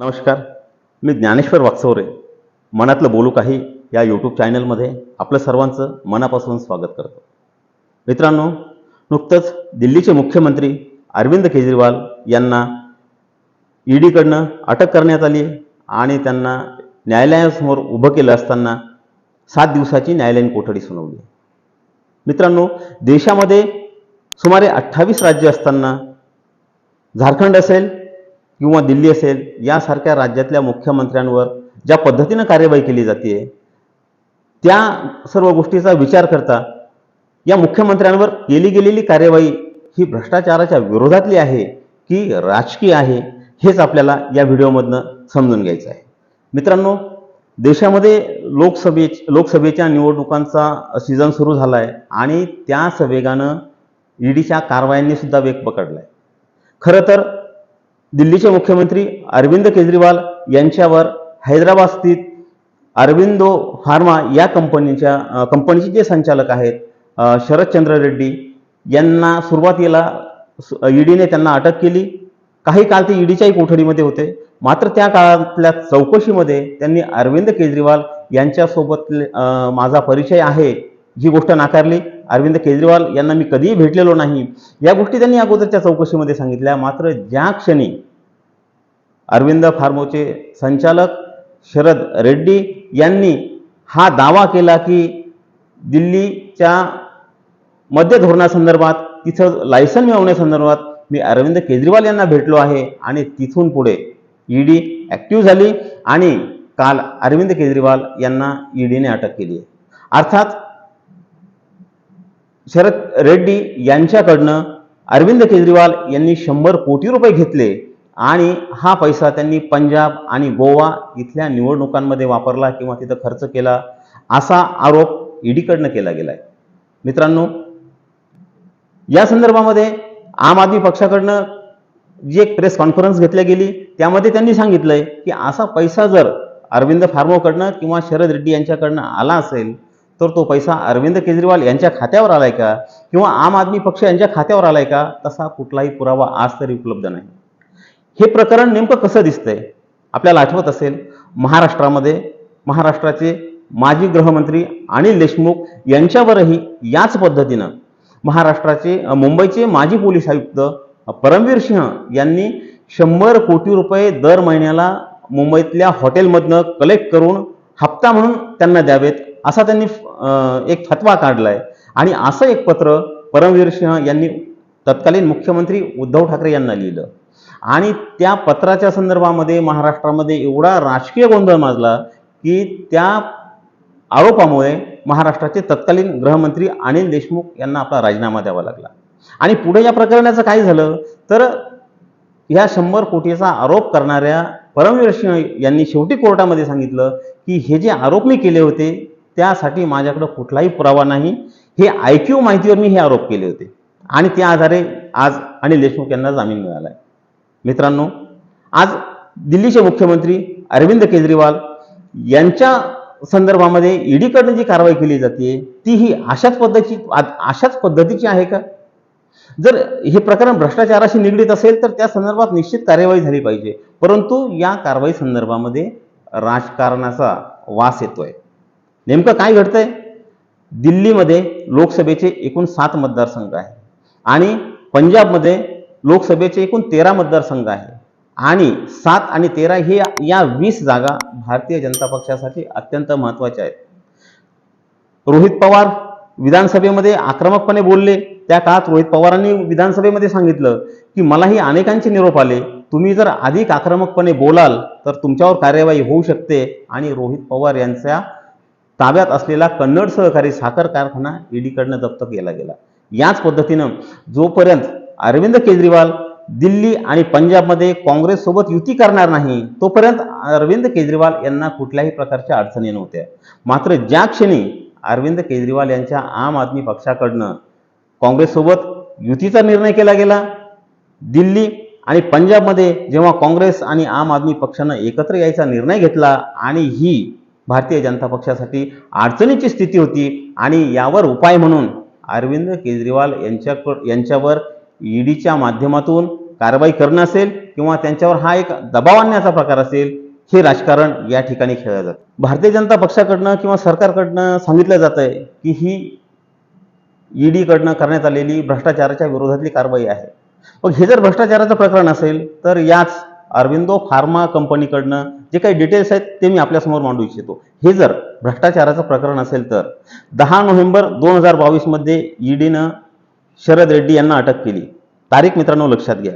नमस्कार. मी ज्ञानेश्वर वाक्सवरे मनातलं बोलू काही या यूट्यूब चॅनलमध्ये आपलं सर्वांचं मनापासून स्वागत करतो. मित्रांनो नुकतंच दिल्लीचे मुख्यमंत्री अरविंद केजरीवाल यांना ईडीकडनं अटक करण्यात आली आणि त्यांना न्यायालयासमोर उभं केलं असताना सात दिवसाची न्यायालयीन कोठडी सुनावली मित्रांनो देशामध्ये सुमारे अठ्ठावीस राज्य असताना झारखंड असेल किंवा दिल्ली असेल यासारख्या राज्यातल्या मुख्यमंत्र्यांवर ज्या पद्धतीनं कार्यवाही केली जाते त्या सर्व गोष्टीचा विचार करता या मुख्यमंत्र्यांवर केली गेलेली कार्यवाही ही भ्रष्टाचाराच्या विरोधातली आहे की राजकीय आहे हेच आपल्याला या व्हिडिओमधनं समजून घ्यायचं आहे. मित्रांनो देशामध्ये लोकसभे लोकसभेच्या निवडणुकांचा सीझन सुरू झाला आहे आणि त्याच वेगानं ईडीच्या कारवायांनी सुद्धा वेग पकडला आहे खरं तर दिल्लीचे मुख्यमंत्री अरविंद केजरीवाल यांच्यावर हैदराबाद स्थित अरविंदो फार्मा या कंपनीच्या कंपनीचे जे संचालक आहेत शरदचंद्र रेड्डी यांना सुरुवातीला ईडीने त्यांना अटक केली. काही काळ ते ईडीच्याही कोठडीमध्ये होते. मात्र त्या काळातल्या चौकशीमध्ये त्यांनी अरविंद केजरीवाल यांच्यासोबत माझा परिचय आहे. जी गोष्ट नाकारली अरविंद केजरीवाल यांना मी कधीही भेटलेलो नाही. या गोष्टी त्यांनी अगोदरच्या चौकशीमध्ये सांगितल्या. मात्र ज्या क्षणी अरविंद फार्मोचे संचालक शरद रेड्डी यांनी हा दावा केला की दिल्लीच्या मध्य धोरणासंदर्भात तिथं लायसन मिळवण्यासंदर्भात मी अरविंद केजरीवाल यांना भेटलो आहे आणि तिथून पुढे ईडी ॲक्टिव्ह झाली आणि काल अरविंद केजरीवाल यांना ईडीने अटक केली अर्थात शरद रेड्डी यांच्याकडनं अरविंद केजरीवाल यांनी शंभर कोटी रुपये घेतले आणि हा पैसा त्यांनी पंजाब आणि गोवा इथल्या निवडणुकांमध्ये वापरला किंवा तिथं खर्च केला असा आरोप ईडीकडनं केला गेलाय. मित्रांनो या संदर्भामध्ये आम आदमी पक्षाकडनं जी एक प्रेस कॉन्फरन्स घेतल्या गेली त्यामध्ये त्यांनी सांगितलंय की असा पैसा जर अरविंद फार्मोकडनं किंवा शरद रेड्डी यांच्याकडनं आला असेल तर तो पैसा अरविंद केजरीवाल यांच्या खात्यावर आलाय का? किंवा आम आदमी पक्ष यांच्या खात्यावर आलाय का? तसा कुठलाही पुरावा आज तरी उपलब्ध नाही. हे प्रकरण नेमकं कसं दिसतंय? आपल्याला आठवत असेल महाराष्ट्रामध्ये महाराष्ट्राचे माजी गृहमंत्री अनिल देशमुख यांच्यावरही याच पद्धतीनं महाराष्ट्राचे मुंबईचे माजी पोलीस आयुक्त परमवीर सिंह यांनी शंभर कोटी रुपये दर महिन्याला मुंबईतल्या हॉटेलमधनं कलेक्ट करून हप्ता म्हणून त्यांना द्यावेत असा त्यांनी एक फतवा आहे आणि असं एक पत्र परमवीर सिंह यांनी तत्कालीन मुख्यमंत्री उद्धव ठाकरे यांना लिहिलं. आणि त्या पत्राच्या संदर्भामध्ये महाराष्ट्रामध्ये एवढा राजकीय गोंधळ माजला की त्या आरोपामुळे महाराष्ट्राचे तत्कालीन गृहमंत्री अनिल देशमुख यांना आपला राजीनामा द्यावा लागला. आणि पुढे या प्रकरणाचं काय झालं? तर ह्या शंभर कोटीचा आरोप करणाऱ्या परमवीर सिंह यांनी शेवटी कोर्टामध्ये सांगितलं की हे जे आरोप मी केले होते त्यासाठी माझ्याकडं कुठलाही पुरावा नाही. हे ऐक्यू माहितीवर मी हे आरोप केले होते. आणि त्या आधारे आज अनिल देशमुख यांना जामीन मिळाला आहे मित्रांनो आज दिल्लीचे मुख्यमंत्री अरविंद केजरीवाल यांच्या संदर्भामध्ये ईडीकडनं जी कारवाई केली जाते ती ही अशाच पद्धतीची अशाच पद्धतीची आहे का? जर हे प्रकरण भ्रष्टाचाराशी निगडीत असेल तर त्या संदर्भात निश्चित कार्यवाही झाली पाहिजे. परंतु या कारवाई संदर्भामध्ये राजकारणाचा वास येतोय. नेमकं काय घडतंय? दिल्लीमध्ये लोकसभेचे एकूण सात मतदारसंघ आहे आणि पंजाबमध्ये लोकसभेचे एकूण तेरा मतदारसंघ आहे आणि सात आणि तेरा हे या वीस जागा भारतीय जनता पक्षासाठी अत्यंत महत्त्वाच्या आहेत. रोहित पवार विधानसभेमध्ये आक्रमकपणे बोलले. त्या काळात रोहित पवारांनी विधानसभेमध्ये सांगितलं की मलाही अनेकांचे निरोप आले. तुम्ही जर अधिक आक्रमकपणे बोलाल तर तुमच्यावर कार्यवाही होऊ शकते. आणि रोहित पवार यांच्या ताब्यात असलेला कन्नड सहकारी साखर कारखाना ईडीकडनं जप्त केला गेला. याच पद्धतीनं जोपर्यंत अरविंद केजरीवाल दिल्ली आणि पंजाबमध्ये काँग्रेससोबत युती करणार नाही तोपर्यंत अरविंद केजरीवाल यांना कुठल्याही प्रकारच्या अडचणी नव्हत्या. मात्र ज्या क्षणी अरविंद केजरीवाल यांच्या आम आदमी पक्षाकडनं काँग्रेससोबत युतीचा निर्णय केला गेला दिल्ली आणि पंजाबमध्ये जेव्हा काँग्रेस आणि आम आदमी पक्षानं एकत्र यायचा निर्णय घेतला आणि ही भारतीय जनता पक्षासाठी अडचणीची स्थिती होती आणि यावर उपाय म्हणून अरविंद केजरीवाल यांच्याकड यांच्यावर ईडीच्या माध्यमातून कारवाई करणं असेल किंवा त्यांच्यावर हा एक दबाव आणण्याचा प्रकार असेल हे राजकारण या ठिकाणी खेळलं जातं. भारतीय जनता पक्षाकडनं किंवा सरकारकडनं सांगितलं जात आहे की ही ईडीकडनं करण्यात आलेली भ्रष्टाचाराच्या विरोधातली कारवाई आहे. मग हे जर भ्रष्टाचाराचं प्रकरण असेल तर याच अरविंदो फार्मा कंपनीकडनं जे काही डिटेल्स आहेत ते मी आपल्यासमोर मांडू इच्छितो. हे जर भ्रष्टाचाराचं प्रकरण असेल तर दहा नोव्हेंबर दोन हजार बावीसमध्ये ईडीनं शरद रेड्डी यांना अटक केली. तारीख मित्रांनो लक्षात घ्या.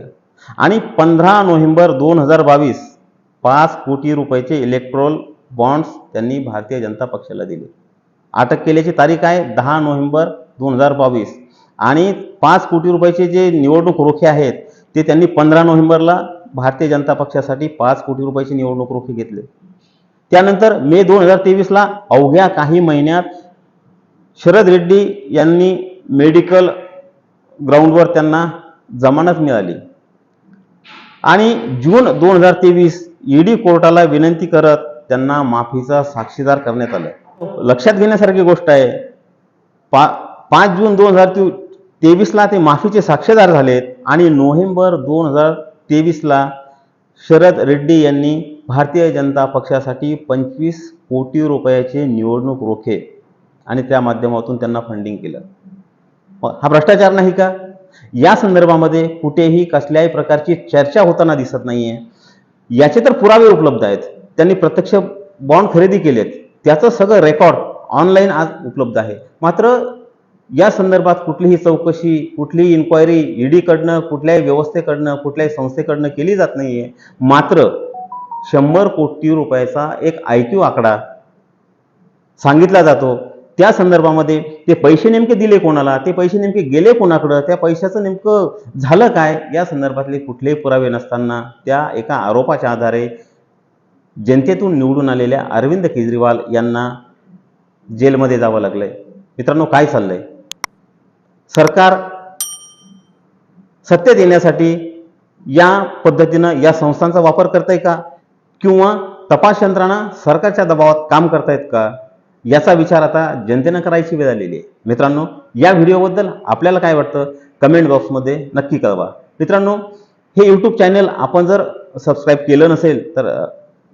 आणि पंधरा नोव्हेंबर दोन हजार बावीस पाच कोटी रुपयाचे इलेक्ट्रोल बॉन्ड्स त्यांनी भारतीय जनता पक्षाला दिले. अटक केल्याची तारीख आहे दहा नोव्हेंबर दोन हजार बावीस. आणि पाच कोटी रुपयाचे जे निवडणूक रोखे आहेत ते त्यांनी पंधरा नोव्हेंबरला भारतीय जनता पक्षासाठी पाच कोटी रुपयाची निवडणूक रोखे घेतले. त्यानंतर मे दोन हजार तेवीसला अवघ्या काही महिन्यात शरद रेड्डी यांनी मेडिकल ग्राउंडवर त्यांना जमानत मिळाली. आणि जून दोन हजार तेवीस ईडी कोर्टाला विनंती करत त्यांना माफीचा साक्षीदार करण्यात आलं. लक्षात घेण्यासारखी गोष्ट आहे पा पाच जून दोन हजार तेवीसला ते माफीचे साक्षीदार झालेत आणि नोव्हेंबर दोन हजार तेवीसला शरद रेड्डी यांनी भारतीय जनता पक्षासाठी पंचवीस कोटी रुपयाचे निवडणूक रोखे आणि त्या माध्यमातून त्यांना फंडिंग केलं. हा भ्रष्टाचार नाही का? या संदर्भामध्ये कुठेही कसल्याही प्रकारची चर्चा होताना दिसत नाहीये. याचे तर पुरावे उपलब्ध आहेत. त्यांनी प्रत्यक्ष बॉन्ड खरेदी केलेत. त्याचं सगळं रेकॉर्ड ऑनलाईन आज उपलब्ध आहे. मात्र या संदर्भात कुठलीही चौकशी कुठलीही इन्क्वायरी ईडीकडनं कुठल्याही व्यवस्थेकडनं कुठल्याही संस्थेकडनं केली जात नाही आहे मात्र शंभर कोटी रुपयाचा एक आय क्यू आकडा सांगितला जातो. त्या संदर्भामध्ये ते पैसे नेमके दिले कोणाला? ते पैसे नेमके गेले कोणाकडं? त्या पैशाचं नेमकं झालं काय? या संदर्भातले कुठलेही पुरावे नसताना त्या एका आरोपाच्या आधारे जनतेतून निवडून आलेल्या अरविंद केजरीवाल यांना जेलमध्ये जावं लागलंय. मित्रांनो काय चाललंय? सरकार सत्य देण्यासाठी या पद्धतीनं या संस्थांचा वापर करताय का? किंवा तपास यंत्रणा सरकारच्या दबावात काम करतायत का? याचा विचार आता जनतेनं करायची वेळ आलेली आहे. मित्रांनो या व्हिडिओबद्दल आपल्याला काय वाटतं? कमेंट बॉक्समध्ये नक्की कळवा. मित्रांनो हे यूट्यूब चॅनल आपण जर सबस्क्राईब केलं नसेल तर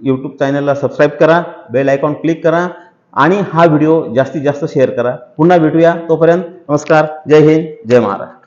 यूट्यूब चॅनलला सबस्क्राईब करा बेल आयकॉन क्लिक करा आणि हा व्हिडिओ जास्तीत जास्त शेअर करा. पुन्हा भेटूया. तोपर्यंत नमस्कार. जय हिंद. जय महाराष्ट्र.